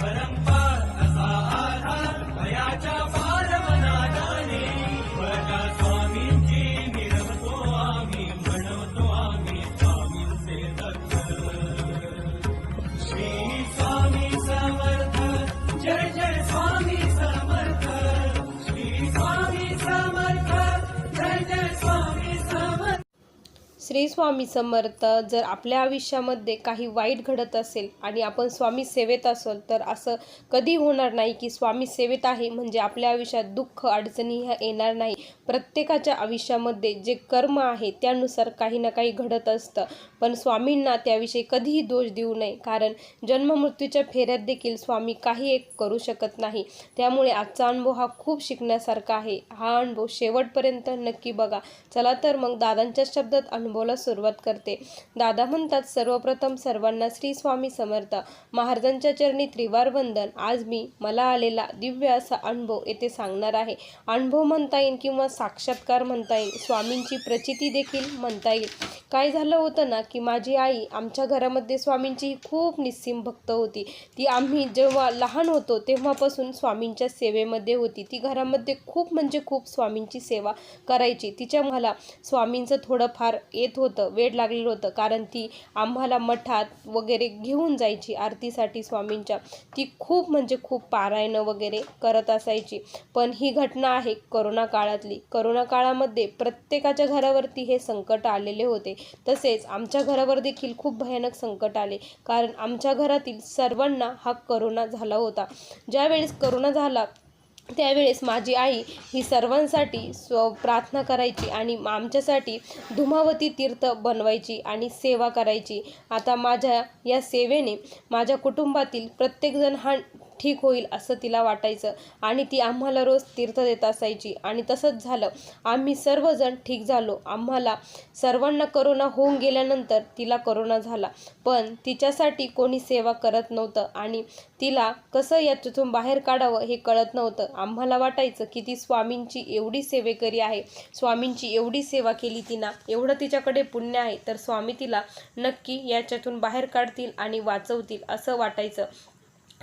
परंपार श्री स्वामी समर्थ जर आपल्या आयुष्यामध्ये काही वाईट घडत असेल आणि आपण स्वामी सेवेत असेल तर असं कधी होणार नाही की स्वामी सेवेत आहे म्हणजे आपल्या आयुष्यात दुःख अडचणी ह्या येणार नाही. प्रत्येकाच्या आयुष्यामध्ये जे कर्म आहे त्यानुसार काही ना काही घडत असतं. पण स्वामींना त्याविषयी कधीही दोष देऊ नये कारण जन्ममृत्यूच्या फेऱ्यात देखील स्वामी काही एक करू शकत नाही. त्यामुळे आजचा अनुभव हा खूप शिकण्यासारखा आहे. हा अनुभव शेवटपर्यंत नक्की बघा. चला तर मग दादांच्या शब्दात अनुभव सांगोला सुरुवात करते. दादा म्हणतात सर्वप्रथम सर्वांना श्री स्वामी समर्थ. महाराजांच्या चरणी त्रिवार वंदन आज मी मला आलेला दिव्य असा अनुभव येथे सांगणार आहे. अनुभव म्हणता येईल किंवा साक्षात्कार म्हणता येईल स्वामींची प्रचिती देखील म्हणता येईल. काय झालं होतं ना की माझी आई आमच्या घरामध्ये स्वामींची खूप निस्सीम भक्त होती. ती आम्ही जेव्हा लहान होतो तेव्हापासून स्वामींच्या सेवेमध्ये होती. ती घरामध्ये खूप म्हणजे खूप स्वामींची सेवा करायची. तिच्या मला स्वामींचं थोडंफार येत होतं वेळ लागलेलं होतं. कारण ती आम्हाला मठात वगैरे घेऊन जायची आरतीसाठी स्वामींच्या. ती खूप म्हणजे खूप पारायणं वगैरे करत असायची. पण ही घटना आहे करोना काळातली. करोना काळामध्ये प्रत्येकाच्या घरावरती हे संकट आलेले होते. तसेच आमच्या घरावर देखील खूप भयानक संकट आले. कारण आमच्या घरातील सर्वांना हा करोना झाला होता. ज्यावेळेस करोना झाला त्यावेळेस माझी आई ही सर्वांसाठी स्व प्रार्थना करायची आणि आमच्यासाठी धुमावती तीर्थ बनवायची आणि सेवा करायची. आता माझ्या या सेवेने माझ्या कुटुंबातील प्रत्येकजण हा ठीक होईल असं तिला वाटायचं. आणि ती आम्हाला रोज तीर्थ देत असायची. आणि तसंच झालं. आम्ही सर्वजण ठीक झालो. आम्हाला सर्वांना करोना होऊन गेल्यानंतर तिला करोना झाला. पण तिच्यासाठी कोणी सेवा करत नव्हतं. आणि तिला कसं याच्यातून बाहेर काढावं हे कळत नव्हतं. आम्हाला वाटायचं की ती स्वामींची एवढी सेवेकरी आहे. स्वामींची एवढी सेवा केली तिनं. एवढं तिच्याकडे पुण्य आहे. तर स्वामी तिला नक्की याच्यातून बाहेर काढतील आणि वाचवतील असं वाटायचं.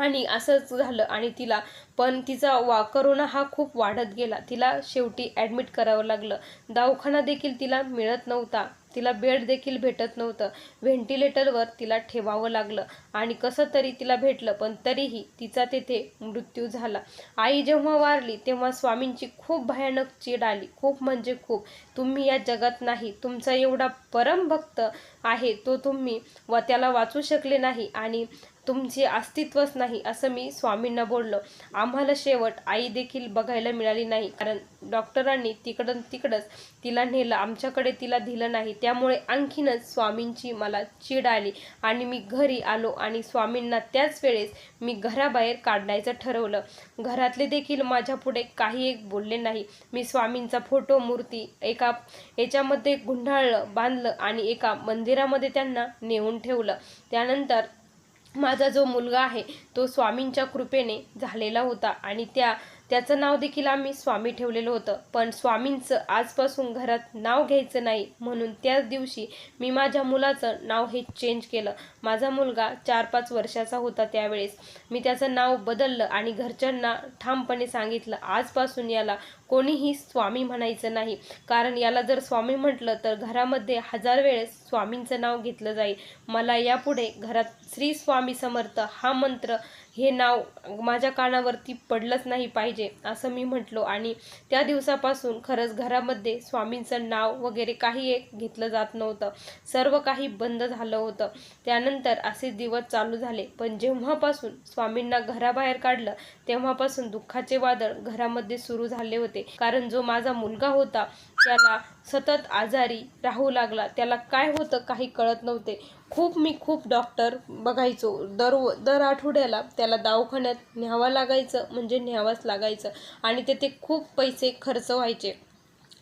आणि असंच झालं आणि तिला पण तिचा वा करोना हा खूप वाढत गेला. तिला शेवटी ॲडमिट करावं लागलं. दवाखाना देखील तिला मिळत नव्हता. तिला बेड देखील भेटत नव्हतं. व्हेंटिलेटरवर तिला ठेवावं लागलं. आणि कसं तरी तिला भेटलं पण तरीही तिचा तेथे मृत्यू झाला. आई जेव्हा वारली तेव्हा स्वामींची खूप भयानक चीड आली. खूप म्हणजे खूप. तुम्ही या जगात नाही. तुमचा एवढा परम भक्त आहे तो तुम्ही व त्याला वाचू शकले नाही. आणि तुमचे अस्तित्वच नाही असं मी स्वामींना बोललो. आम्हाला शेवट आई देखील बघायला मिळाली नाही कारण डॉक्टरांनी तिकडं तिकडंच तिला नेलं आमच्याकडे तिला दिलं नाही. त्यामुळे आणखीनच स्वामींची मला चीड आली आणि मी घरी आलो आणि स्वामींना त्याच वेळेस मी घराबाहेर काढायचं ठरवलं. घरातले देखील माझ्या पुढे काही एक बोलले नाही. मी स्वामींचा फोटो मूर्ती एका याच्यामध्ये गुंडाळलं बांधलं आणि एका मंदिरामध्ये त्यांना नेऊन ठेवलं. त्यानंतर माझा जो मुलगा आहे तो स्वामींच्या कृपेने झालेला होता आणि त्या त्याचं नाव देखील आम्ही स्वामी ठेवलेलं होतं. पण स्वामींचं आजपासून घरात नाव घ्यायचं नाही म्हणून त्याच दिवशी मी माझ्या मुलाचं नाव हे चेंज केलं. माझा मुलगा चार पाच वर्षाचा होता त्यावेळेस. मी त्याचं नाव बदललं आणि घरच्यांना ठामपणे सांगितलं आजपासून याला कोणीही स्वामी म्हणायचं नाही. कारण याला जर स्वामी म्हटलं तर घरामध्ये हजार वेळेस स्वामींचं नाव घेतलं जाईल. मला यापुढे घरात श्री स्वामी समर्थ हा मंत्र हे नाव माझ्या कानावरती पडलंच नाही पाहिजे असं मी म्हटलो. आणि त्या दिवसापासून खरंच घरामध्ये स्वामींचं नाव वगैरे काही एक घेतलं जात नव्हतं. सर्व काही बंद झालं होतं. त्यानंतर असे दिवस चालू झाले. पण जेव्हापासून स्वामींना घराबाहेर काढलं तेव्हापासून दुःखाचे वादळ घरामध्ये सुरू झाले होते. कारण जो माझा मुलगा होता त्याला सतत आजारी राहू लागला. त्याला काय होतं काही कळत नव्हते. खूप मी खूप डॉक्टर बघायचो. दर दर आठवड्याला त्याला दवाखान्यात न्यावं लागायचं म्हणजे न्यावंच लागायचं. आणि तेथे खूप पैसे खर्च व्हायचे.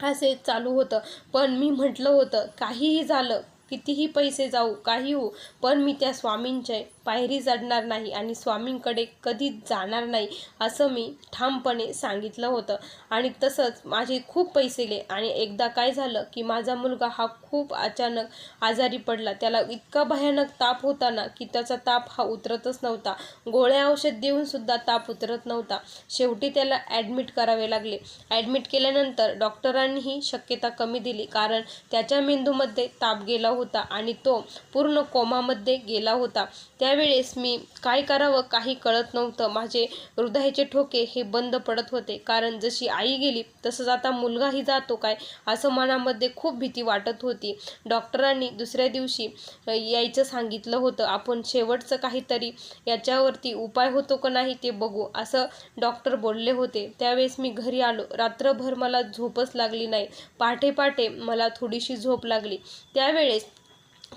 असे चालू होतं. पण मी म्हटलं होतं काहीही झालं कितीही पैसे जाऊ काही हो पण मी त्या स्वामींचे पायरी चढणार नाही आणि स्वामींकडे कधीच जाणार नाही असं मी ठामपणे सांगितलं होतं. आणि तसंच माझे खूप पैसे गेले आणि एकदा काय झालं की माझा मुलगा हा खूप अचानक आजारी पडला. त्याला इतका भयानक ताप होता ना की त्याचा ताप हा उतरतच नव्हता. गोळ्या औषध देऊनसुद्धा ताप उतरत नव्हता. शेवटी त्याला ॲडमिट करावे लागले. ॲडमिट केल्यानंतर डॉक्टरांनीही शक्यता कमी दिली कारण त्याच्या मेंदूमध्ये ताप गेला होता. होता आणि तो पूर्ण कोमामध्ये गेला होता. त्यावेळेस मी काय करावं काही कळत नव्हतं. माझे हृदयाचे ठोके हे बंद पडत होते. कारण जशी आई गेली तसंच आता मुलगाही जातो काय असं मनामध्ये खूप भीती वाटत होती. डॉक्टरांनी दुसऱ्या दिवशी यायचं सांगितलं होतं. आपण शेवटचं काहीतरी याच्यावरती उपाय होतो का नाही ते बघू असं डॉक्टर बोलले होते. त्यावेळेस मी घरी आलो. रात्रभर मला झोपच लागली नाही. पहाटे पहाटे मला थोडीशी झोप लागली. त्यावेळेस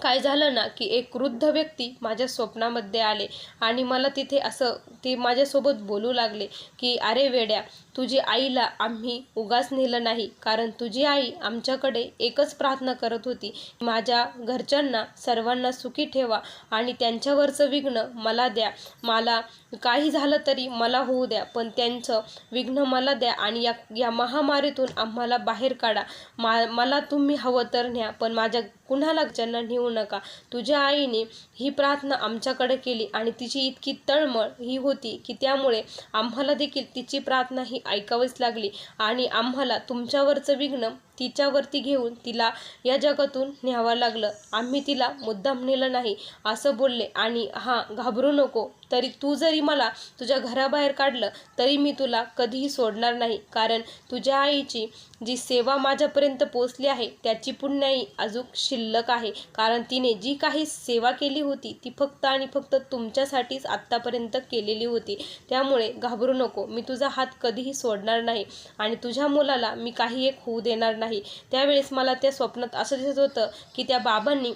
काय झालं ना की एक वृद्ध व्यक्ती माझ्या स्वप्नामध्ये आले आणि मला तिथे असं ते माझ्यासोबत बोलू लागले की अरे वेड्या तुझी आईला आम्ही उगाच नेलं नाही कारण तुझी आई आमच्याकडे एकच प्रार्थना करत होती. माझ्या घरच्यांना सर्वांना सुखी ठेवा आणि त्यांच्यावरचं विघ्न मला द्या. मला काही झालं तरी मला होऊ द्या पण त्यांचं विघ्न मला द्या आणि या या महामारीतून आम्हाला बाहेर काढा. मा मला तुम्ही हवं तर न्या पण माझ्या कुणाला ज्यांना नेऊ नका. तुझ्या आईने ही प्रार्थना आमच्याकडे केली आणि तिची इतकी तळमळ ही होती की त्यामुळे आम्हाला देखील तिची प्रार्थना ही ऐकावीच लागली. आणि आम्हाला तुमच्यावरचं विघ्न तिच्यावरती घेऊन तिला या जगातून न्यावं लागलं. आम्ही तिला मुद्दाम नेलं नाही असं बोलले. आणि हां घाबरू नको. तरी तू जरी मला तुझ्या घराबाहेर काढलं तरी मी तुला कधीही सोडणार नाही. कारण तुझ्या आईची जी सेवा माझ्यापर्यंत पोचली आहे त्याची पुण्याई अजून शिल्लक आहे. कारण तिने जी काही सेवा केली होती ती फक्त आणि फक्त तुमच्यासाठीच आत्तापर्यंत केलेली होती. त्यामुळे घाबरू नको. मी तुझा हात कधीही सोडणार नाही. आणि तुझ्या मुलाला मी काही एक होऊ देणार नाही. त्यावेळेस मला त्या स्वप्नात असं दिसत होतं की त्या बाबांनी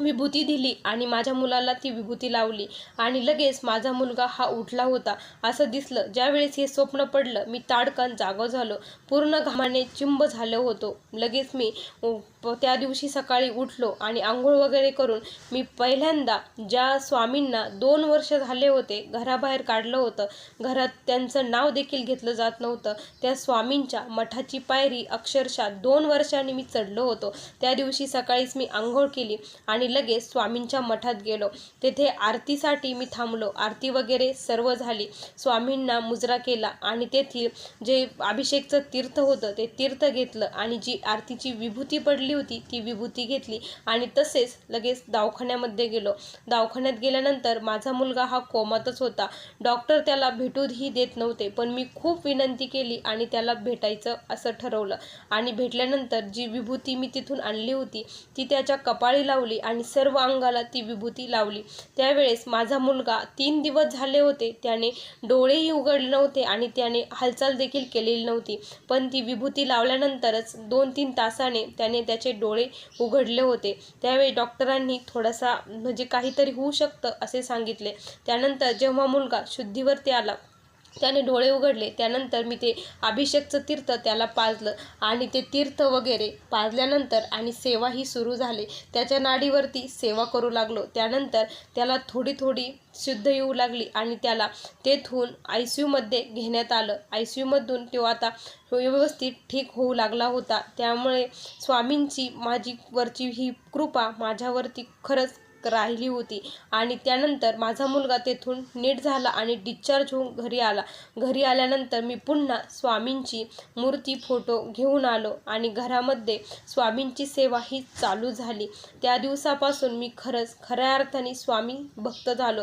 विभूती दिली आणि माझ्या मुलाला ती विभूती लावली. आणि लगेच माझा मुलगा हा उठला होता. असं दिसलं ज्यावेळेस हे स्वप्न पडलं मी ताडकन जागो झालो. पूर्ण घामाने चिंब झालो होतो. लगेच मी प- त्या दिवशी सकाळी उठलो आणि आंघोळ वगैरे करून मी पहिल्यांदा ज्या स्वामींना दोन वर्ष झाले होते घराबाहेर काढलं होतं. घरात त्यांचं नाव देखील घेतलं जात नव्हतं. त्या स्वामींच्या मठाची पायरी अक्षरशः दोन वर्षांनी मी चढलो होतो. त्या दिवशी सकाळीच मी आंघोळ केली आणि लगेच स्वामींच्या मठात गेलो. तेथे आरतीसाठी मी थांबलो. आरती वगैरे सर्व झाली. स्वामींना मुजरा केला आणि तेथील जे अभिषेकचं तीर्थ होतं ते तीर्थ घेतलं आणि जी आरतीची विभूती पडली होती ती विभूती घेतली आणि तसेच लगेच दवाखान्यामध्ये गेलो. दवाखान्यात गेल्यानंतर माझा मुलगा हा कोमातच होता. डॉक्टर त्याला भेटूही देत नव्हते पण मी खूप विनंती केली आणि त्याला भेटायचं असं ठरवलं. आणि भेटल्यानंतर जी विभूती मी तिथून आणली होती ती त्याच्या कपाळी लावली आणि आणि सर्व अंगाला ती विभूती लावली. त्यावेळेस माझा मुलगा तीन दिवस झाले होते. त्याने डोळेही उघडले नव्हते आणि त्याने हालचाल देखील केलेली नव्हती. पण ती विभूती लावल्यानंतरच दोन तीन तासाने त्याने त्याचे डोळे उघडले होते. त्यावेळी डॉक्टरांनी थोडासा म्हणजे काहीतरी होऊ शकतं असे सांगितले. त्यानंतर जेव्हा मुलगा शुद्धीवरती आला त्याने डोळे उघडले. त्यानंतर मी ते अभिषेकचं तीर्थ त्याला पाजलं आणि ते तीर्थ वगैरे पाजल्यानंतर आणि सेवाही सुरू झाली. त्याच्या नाडीवरती सेवा करू लागलो. त्यानंतर त्याला थोडी थोडी शुद्ध येऊ लागली आणि त्याला तेथून आय सी यूमध्ये घेण्यात आलं. आय सी यूमधून तो आता व्यवस्थित ठीक होऊ लागला होता. त्यामुळे स्वामींची माझी वरची ही कृपा माझ्यावरती खरंच राहिली होती. आणि त्यानंतर माझा मुलगा तेथून नीट झाला आणि डिस्चार्ज होऊन घरी आला. घरी आल्यानंतर मी पुन्हा स्वामींची मूर्ती फोटो घेऊन आलो आणि घरामध्ये स्वामींची सेवा ही चालू झाली. त्या दिवसापासून मी खरंच खऱ्या अर्थाने स्वामी भक्त झालो.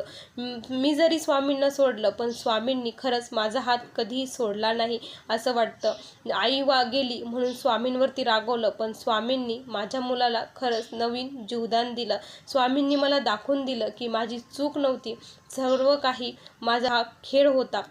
मी जरी स्वामींना सोडलं पण स्वामींनी खरंच माझा हात कधीही सोडला नाही असं वाटतं. आई वा गेली म्हणून स्वामींवरती रागवलं पण स्वामींनी माझ्या मुलाला खरंच नवीन जीवदान दिलं. स्वामींनी मला दाखवून दिलं की माझी चूक नव्हती. सर्व काही माझा हा खेळ होता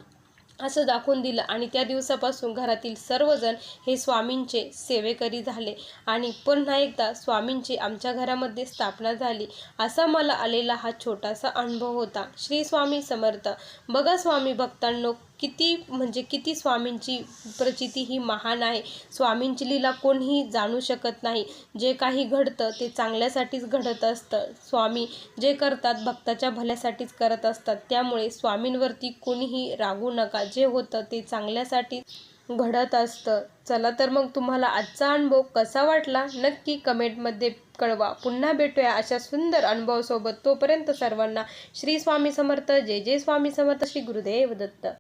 असं दाखवून दिलं. आणि त्या दिवसापासून घरातील सर्वजण हे स्वामींचे सेवेकरी झाले. आणि पुन्हा एकदा स्वामींची आमच्या घरामध्ये स्थापना झाली असा मला आलेला हा छोटासा अनुभव होता. श्री स्वामी समर्थ. बघा स्वामी भक्तांनो किती म्हणजे किती स्वामींची प्रचिती ही महान आहे. स्वामींची लीला कोणीही जाणू शकत नाही. जे काही घडतं ते चांगल्यासाठीच घडत असतं. स्वामी जे करतात भक्ताच्या भल्यासाठीच करत असतात. त्यामुळे स्वामींवरती कोणीही रागू नका. जे होतं ते चांगल्यासाठी घडत असतं. चला तर मग तुम्हाला आजचा अनुभव कसा वाटला? नक्की कमेंटमध्ये कळवा. पुन्हा भेटूया अशा सुंदर अनुभवासोबत. तोपर्यंत सर्वांना श्री स्वामी समर्थ. जय जय स्वामी समर्थ. श्री गुरुदेव दत्त.